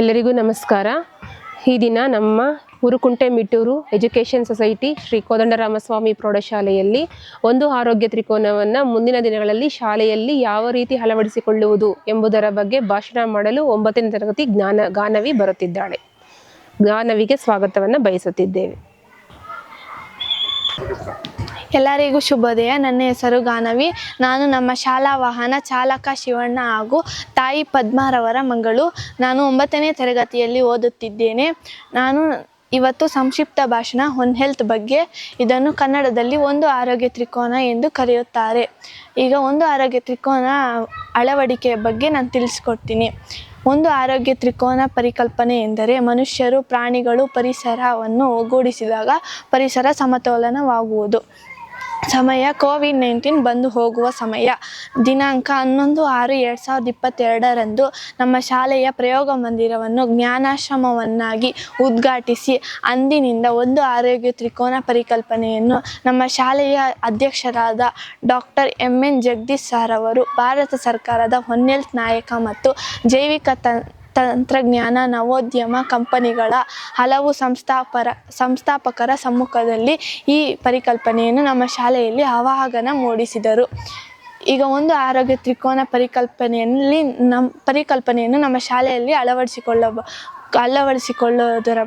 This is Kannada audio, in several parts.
ಎಲ್ಲರಿಗೂ ನಮಸ್ಕಾರ. ಈ ದಿನ ನಮ್ಮ ಉರುಕುಂಟೆ ಮಿಟ್ಟೂರು ಎಜುಕೇಷನ್ ಸೊಸೈಟಿ ಶ್ರೀ ಕೋದಂಡರಾಮಸ್ವಾಮಿ ಪ್ರೌಢಶಾಲೆಯಲ್ಲಿ ಒಂದು ಆರೋಗ್ಯ ತ್ರಿಕೋನವನ್ನು ಮುಂದಿನ ದಿನಗಳಲ್ಲಿ ಶಾಲೆಯಲ್ಲಿ ಯಾವ ರೀತಿ ಅಳವಡಿಸಿಕೊಳ್ಳುವುದು ಎಂಬುದರ ಬಗ್ಗೆ ಭಾಷಣ ಮಾಡಲು ಒಂಬತ್ತನೇ ತರಗತಿ ಜ್ಞಾನ ಗಾನವಿ ಬರುತ್ತಿದ್ದಾಳೆ. ಗಾನವಿಗೆ ಸ್ವಾಗತವನ್ನು ಬಯಸುತ್ತಿದ್ದೇವೆ. ಎಲ್ಲರಿಗೂ ಶುಭೋದಯ. ನನ್ನ ಹೆಸರು ಗಾನವಿ. ನಾನು ನಮ್ಮ ಶಾಲಾ ವಾಹನ ಚಾಲಕ ಶಿವಣ್ಣ ಹಾಗೂ ತಾಯಿ ಪದ್ಮಾರವರ ಮಗಳು. ನಾನು ಒಂಬತ್ತನೇ ತರಗತಿಯಲ್ಲಿ ಓದುತ್ತಿದ್ದೇನೆ. ನಾನು ಇವತ್ತು ಸಂಕ್ಷಿಪ್ತ ಭಾಷಣ ಒನ್ ಹೆಲ್ತ್ ಬಗ್ಗೆ. ಇದನ್ನು ಕನ್ನಡದಲ್ಲಿ ಒಂದು ಆರೋಗ್ಯ ತ್ರಿಕೋನ ಎಂದು ಕರೆಯುತ್ತಾರೆ. ಈಗ ಒಂದು ಆರೋಗ್ಯ ತ್ರಿಕೋನ ಅಳವಡಿಕೆಯ ಬಗ್ಗೆ ನಾನು ತಿಳಿಸ್ಕೊಡ್ತೀನಿ. ಒಂದು ಆರೋಗ್ಯ ತ್ರಿಕೋನ ಪರಿಕಲ್ಪನೆ ಎಂದರೆ ಮನುಷ್ಯರು ಪ್ರಾಣಿಗಳು ಪರಿಸರವನ್ನು ಒಗ್ಗೂಡಿಸಿದಾಗ ಪರಿಸರ ಸಮತೋಲನವಾಗುವುದು. ಸಮಯ ಕೋವಿಡ್ ನೈನ್ಟೀನ್ ಬಂದು ಹೋಗುವ ಸಮಯ. ದಿನಾಂಕ ಹನ್ನೊಂದು ಆರು ಎರಡು ಸಾವಿರದ ಇಪ್ಪತ್ತೆರಡರಂದು ನಮ್ಮ ಶಾಲೆಯ ಪ್ರಯೋಗ ಮಂದಿರವನ್ನು ಜ್ಞಾನಾಶ್ರಮವನ್ನಾಗಿ ಉದ್ಘಾಟಿಸಿ, ಅಂದಿನಿಂದ ಒಂದು ಆರೋಗ್ಯ ತ್ರಿಕೋನ ಪರಿಕಲ್ಪನೆಯನ್ನು ನಮ್ಮ ಶಾಲೆಯ ಅಧ್ಯಕ್ಷರಾದ doctor M N Jagadish sir ಅವರು, ಭಾರತ ಸರ್ಕಾರದ ಹೊನ್ನೆಲ್ತ್ ನಾಯಕ ಮತ್ತು ಜೈವಿಕ ತ ತಂತ್ರಜ್ಞಾನ, ನವೋದ್ಯಮ ಕಂಪನಿಗಳ ಹಲವು ಸಂಸ್ಥಾಪರ, ಸಂಸ್ಥಾಪಕರ ಸಮ್ಮುಖದಲ್ಲಿ ಈ ಪರಿಕಲ್ಪನೆಯನ್ನು ನಮ್ಮ ಶಾಲೆಯಲ್ಲಿ ಆವಾಹನ ಮೂಡಿಸಿದರು. ಈಗ ಒಂದು ಆರೋಗ್ಯ ತ್ರಿಕೋನ ಪರಿಕಲ್ಪನೆಯಲ್ಲಿ ನಮ್ಮ ಪರಿಕಲ್ಪನೆಯನ್ನು ನಮ್ಮ ಶಾಲೆಯಲ್ಲಿ ಅಳವಡಿಸಿಕೊಳ್ಳ, ಅಳವಡಿಸಿಕೊಳ್ಳೋದರ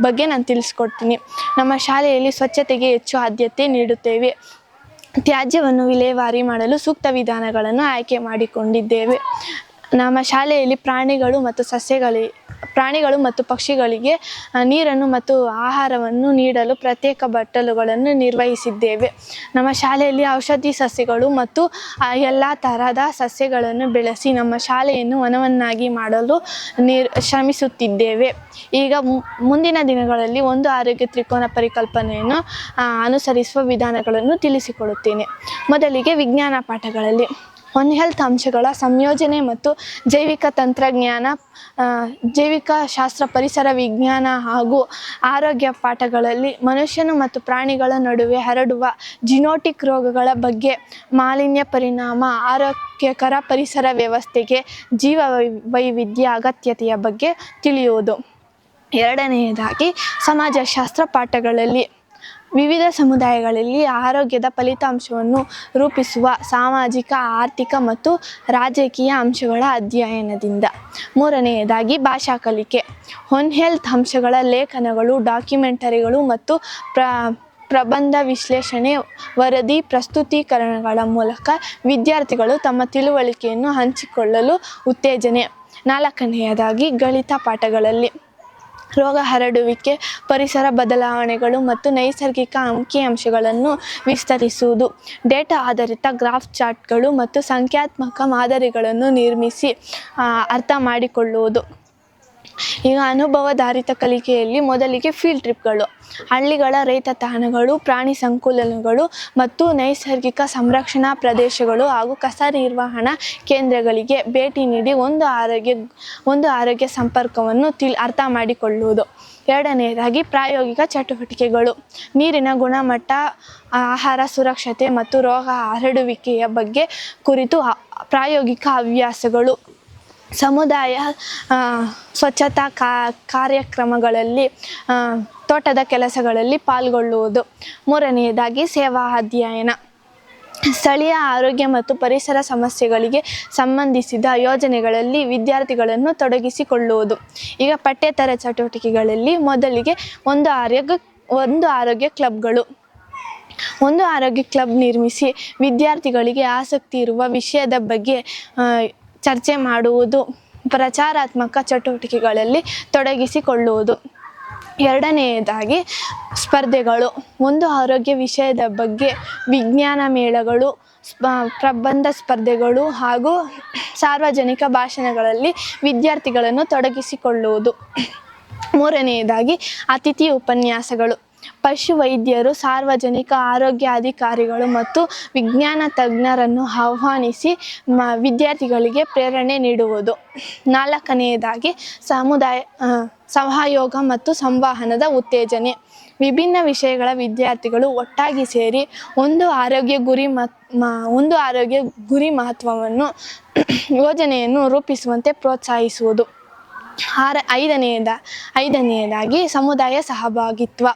ಬಗ್ಗೆ ನಾನು ತಿಳಿಸ್ಕೊಡ್ತೀನಿ. ನಮ್ಮ ಶಾಲೆಯಲ್ಲಿ ಸ್ವಚ್ಛತೆಗೆ ಹೆಚ್ಚು ಆದ್ಯತೆ ನೀಡುತ್ತೇವೆ. ತ್ಯಾಜ್ಯವನ್ನು ವಿಲೇವಾರಿ ಮಾಡಲು ಸೂಕ್ತ ವಿಧಾನಗಳನ್ನು ಆಯ್ಕೆ ಮಾಡಿಕೊಂಡಿದ್ದೇವೆ. ನಮ್ಮ ಶಾಲೆಯಲ್ಲಿ ಪ್ರಾಣಿಗಳು ಮತ್ತು ಸಸ್ಯಗಳಿ, ಪ್ರಾಣಿಗಳು ಮತ್ತು ಪಕ್ಷಿಗಳಿಗೆ ನೀರನ್ನು ಮತ್ತು ಆಹಾರವನ್ನು ನೀಡಲು ಪ್ರತ್ಯೇಕ ಬಟ್ಟಲುಗಳನ್ನು ನಿರ್ವಹಿಸಿದ್ದೇವೆ. ನಮ್ಮ ಶಾಲೆಯಲ್ಲಿ ಔಷಧಿ ಸಸ್ಯಗಳು ಮತ್ತು ಎಲ್ಲ ತರಹದ ಸಸ್ಯಗಳನ್ನು ಬೆಳೆಸಿ ನಮ್ಮ ಶಾಲೆಯನ್ನು ವನವನ್ನಾಗಿ ಮಾಡಲು ನಿರ್, ಶ್ರಮಿಸುತ್ತಿದ್ದೇವೆ. ಈಗ ಮುಂದಿನ ದಿನಗಳಲ್ಲಿ ಒಂದು ಆರೋಗ್ಯ ತ್ರಿಕೋನ ಪರಿಕಲ್ಪನೆಯನ್ನು ಅನುಸರಿಸುವ ವಿಧಾನಗಳನ್ನು ತಿಳಿಸಿಕೊಡುತ್ತೇನೆ. ಮೊದಲಿಗೆ ವಿಜ್ಞಾನ ಪಾಠಗಳಲ್ಲಿ. ಒನ್ ಹೆಲ್ತ್ ಅಂಶಗಳ ಸಂಯೋಜನೆ ಮತ್ತು ಜೈವಿಕ ತಂತ್ರಜ್ಞಾನ ಜೈವಿಕ ಶಾಸ್ತ್ರ ಪರಿಸರ ವಿಜ್ಞಾನ ಹಾಗೂ ಆರೋಗ್ಯ ಪಾಠಗಳಲ್ಲಿ ಮನುಷ್ಯನು ಮತ್ತು ಪ್ರಾಣಿಗಳ ನಡುವೆ ಹರಡುವ ಜಿನೋಟಿಕ್ ರೋಗಗಳ ಬಗ್ಗೆ ಮಾಲಿನ್ಯ ಪರಿಣಾಮ, ಆರೋಗ್ಯಕರ ಪರಿಸರ ವ್ಯವಸ್ಥೆಗೆ ಜೀವ ವೈವಿಧ್ಯ ಅಗತ್ಯತೆಯ ಬಗ್ಗೆ ತಿಳಿಯುವುದು. ಎರಡನೆಯದಾಗಿ ಸಮಾಜಶಾಸ್ತ್ರ ಪಾಠಗಳಲ್ಲಿ ವಿವಿಧ ಸಮುದಾಯಗಳಲ್ಲಿ ಆರೋಗ್ಯದ ಫಲಿತಾಂಶವನ್ನು ರೂಪಿಸುವ ಸಾಮಾಜಿಕ, ಆರ್ಥಿಕ ಮತ್ತು ರಾಜಕೀಯ ಅಂಶಗಳ ಅಧ್ಯಯನದಿಂದ. ಮೂರನೆಯದಾಗಿ ಭಾಷಾ ಕಲಿಕೆ. ಹೊನ್ ಹೆಲ್ತ್ ಅಂಶಗಳ ಲೇಖನಗಳು, ಡಾಕ್ಯುಮೆಂಟರಿಗಳು ಮತ್ತು ಪ್ರ, ಪ್ರಬಂಧ ವಿಶ್ಲೇಷಣೆ ವರದಿ ಪ್ರಸ್ತುತೀಕರಣಗಳ ಮೂಲಕ ವಿದ್ಯಾರ್ಥಿಗಳು ತಮ್ಮ ತಿಳುವಳಿಕೆಯನ್ನು ಹಂಚಿಕೊಳ್ಳಲು ಉತ್ತೇಜನೆ. ನಾಲ್ಕನೆಯದಾಗಿ ಗಣಿತ ಪಾಠಗಳಲ್ಲಿ. ರೋಗ ಹರಡುವಿಕೆ, ಪರಿಸರ ಬದಲಾವಣೆಗಳು ಮತ್ತು ನೈಸರ್ಗಿಕ ಅಂಕಿಅಂಶಗಳನ್ನು ವಿಸ್ತರಿಸುವುದು. ಡೇಟಾ ಆಧಾರಿತ ಗ್ರಾಫ್ ಚಾರ್ಟ್ಗಳು ಮತ್ತು ಸಂಖ್ಯಾತ್ಮಕ ಮಾದರಿಗಳನ್ನು ನಿರ್ಮಿಸಿ ಅರ್ಥ ಮಾಡಿಕೊಳ್ಳುವುದು. ಈಗ ಅನುಭವಧಾರಿತ ಕಲಿಕೆಯಲ್ಲಿ ಮೊದಲಿಗೆ ಫೀಲ್ಡ್ ಟ್ರಿಪ್ಗಳು ಹಳ್ಳಿಗಳ ರೈತ ತಾಣಗಳು, ಪ್ರಾಣಿ ಸಂಕುಲನಗಳು ಮತ್ತು ನೈಸರ್ಗಿಕ ಸಂರಕ್ಷಣಾ ಪ್ರದೇಶಗಳು ಹಾಗೂ ಕಸ ನಿರ್ವಹಣಾ ಕೇಂದ್ರಗಳಿಗೆ ಭೇಟಿ ನೀಡಿ ಒಂದು ಆರೋಗ್ಯ ಒಂದು ಆರೋಗ್ಯ ಸಂಪರ್ಕವನ್ನು ತಿಳ್, ಅರ್ಥ ಮಾಡಿಕೊಳ್ಳುವುದು. ಎರಡನೆಯದಾಗಿ ಪ್ರಾಯೋಗಿಕ ಚಟುವಟಿಕೆಗಳು, ನೀರಿನ ಗುಣಮಟ್ಟ, ಆಹಾರ ಸುರಕ್ಷತೆ ಮತ್ತು ರೋಗ ಹರಡುವಿಕೆಯ ಬಗ್ಗೆ ಕುರಿತು ಪ್ರಾಯೋಗಿಕ ಹವ್ಯಾಸಗಳು. ಸಮುದಾಯ ಸ್ವಚ್ಛತಾ ಕಾ, ಕಾರ್ಯಕ್ರಮಗಳಲ್ಲಿ ತೋಟದ ಕೆಲಸಗಳಲ್ಲಿ ಪಾಲ್ಗೊಳ್ಳುವುದು. ಮೂರನೆಯದಾಗಿ ಸೇವಾ ಅಧ್ಯಯನ. ಸ್ಥಳೀಯ ಆರೋಗ್ಯ ಮತ್ತು ಪರಿಸರ ಸಮಸ್ಯೆಗಳಿಗೆ ಸಂಬಂಧಿಸಿದ ಯೋಜನೆಗಳಲ್ಲಿ ವಿದ್ಯಾರ್ಥಿಗಳನ್ನು ತೊಡಗಿಸಿಕೊಳ್ಳುವುದು. ಈಗ ಪಠ್ಯೇತರ ಚಟುವಟಿಕೆಗಳಲ್ಲಿ ಮೊದಲಿಗೆ ಒಂದು ಆರೋಗ್ಯ ಒಂದು ಆರೋಗ್ಯ ಕ್ಲಬ್ಗಳು. ಒಂದು ಆರೋಗ್ಯ ಕ್ಲಬ್ ನಿರ್ಮಿಸಿ ವಿದ್ಯಾರ್ಥಿಗಳಿಗೆ ಆಸಕ್ತಿ ಇರುವ ವಿಷಯದ ಬಗ್ಗೆ ಚರ್ಚೆ ಮಾಡುವುದು, ಪ್ರಚಾರಾತ್ಮಕ ಚಟುವಟಿಕೆಗಳಲ್ಲಿ ತೊಡಗಿಸಿಕೊಳ್ಳುವುದು. ಎರಡನೆಯದಾಗಿ, ಸ್ಪರ್ಧೆಗಳು. ಒಂದು ಆರೋಗ್ಯ ವಿಷಯದ ಬಗ್ಗೆ ವಿಜ್ಞಾನ ಮೇಳಗಳು ಪ್ರಬಂಧ ಸ್ಪರ್ಧೆಗಳು ಹಾಗೂ ಸಾರ್ವಜನಿಕ ಭಾಷಣಗಳಲ್ಲಿ ವಿದ್ಯಾರ್ಥಿಗಳನ್ನು ತೊಡಗಿಸಿಕೊಳ್ಳುವುದು. ಮೂರನೆಯದಾಗಿ, ಅತಿಥಿ ಉಪನ್ಯಾಸಗಳು. ಪಶು ವೈದ್ಯರು ಸಾರ್ವಜನಿಕ ಆರೋಗ್ಯ ಅಧಿಕಾರಿಗಳು ಮತ್ತು ವಿಜ್ಞಾನ ತಜ್ಞರನ್ನು ಆಹ್ವಾನಿಸಿ ಮ, ವಿದ್ಯಾರ್ಥಿಗಳಿಗೆ ಪ್ರೇರಣೆ ನೀಡುವುದು. ನಾಲ್ಕನೆಯದಾಗಿ ಸಮುದಾಯ ಸಹಯೋಗ ಮತ್ತು ಸಂವಹನದ ಉತ್ತೇಜನೆ. ವಿಭಿನ್ನ ವಿಷಯಗಳ ವಿದ್ಯಾರ್ಥಿಗಳು ಒಟ್ಟಾಗಿ ಸೇರಿ ಒಂದು ಆರೋಗ್ಯ ಗುರಿ ಮತ್ ಒಂದು ಆರೋಗ್ಯ ಗುರಿ ಮಹತ್ವವನ್ನು ಯೋಜನೆಯನ್ನು ರೂಪಿಸುವಂತೆ ಪ್ರೋತ್ಸಾಹಿಸುವುದು. ಆರ, ಐದನೆಯದ, ಐದನೆಯದಾಗಿ ಸಮುದಾಯ ಸಹಭಾಗಿತ್ವ.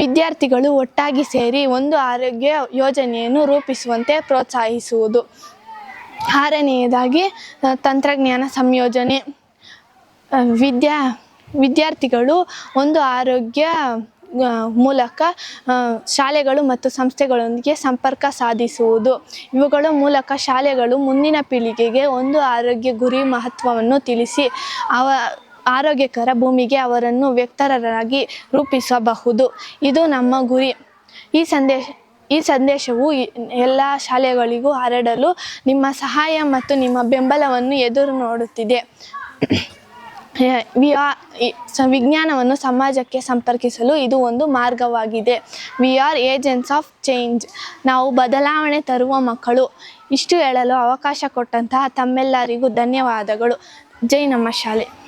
ವಿದ್ಯಾರ್ಥಿಗಳು ಒಟ್ಟಾಗಿ ಸೇರಿ ಒಂದು ಆರೋಗ್ಯ ಯೋಜನೆಯನ್ನು ರೂಪಿಸುವಂತೆ ಪ್ರೋತ್ಸಾಹಿಸುವುದು. ಆರನೆಯದಾಗಿ ತಂತ್ರಜ್ಞಾನ ಸಂಯೋಜನೆ. ವಿದ್ಯಾ, ವಿದ್ಯಾರ್ಥಿಗಳು ಒಂದು ಆರೋಗ್ಯ ಮೂಲಕ ಶಾಲೆಗಳು ಮತ್ತು ಸಂಸ್ಥೆಗಳೊಂದಿಗೆ ಸಂಪರ್ಕ ಸಾಧಿಸುವುದು. ಇವುಗಳ ಮೂಲಕ ಶಾಲೆಗಳು ಮುಂದಿನ ಪೀಳಿಗೆಗೆ ಒಂದು ಆರೋಗ್ಯ ಗುರಿ ಮಹತ್ವವನ್ನು ತಿಳಿಸಿ ಅವ ಆರೋಗ್ಯಕರ ಭೂಮಿಗೆ ಅವರನ್ನು ವ್ಯಕ್ತರರಾಗಿ ರೂಪಿಸಬಹುದು. ಇದು ನಮ್ಮ ಗುರಿ. ಈ ಸಂದೇಶ, ಈ ಸಂದೇಶವು ಎಲ್ಲ ಶಾಲೆಗಳಿಗೂ ಹರಡಲು ನಿಮ್ಮ ಸಹಾಯ ಮತ್ತು ನಿಮ್ಮ ಬೆಂಬಲವನ್ನು ಎದುರು ನೋಡುತ್ತಿದೆ. ವಿ ಆರ್ ವಿಜ್ಞಾನವನ್ನು ಸಮಾಜಕ್ಕೆ ಸಂಪರ್ಕಿಸಲು ಇದು ಒಂದು ಮಾರ್ಗವಾಗಿದೆ. We are agents of change. ನಾವು ಬದಲಾವಣೆ ತರುವ ಮಕ್ಕಳು. ಇಷ್ಟು ಹೇಳಲು ಅವಕಾಶ ಕೊಟ್ಟಂತಹ ತಮ್ಮೆಲ್ಲರಿಗೂ ಧನ್ಯವಾದಗಳು. ಜೈ ನಮ್ಮ ಶಾಲೆ.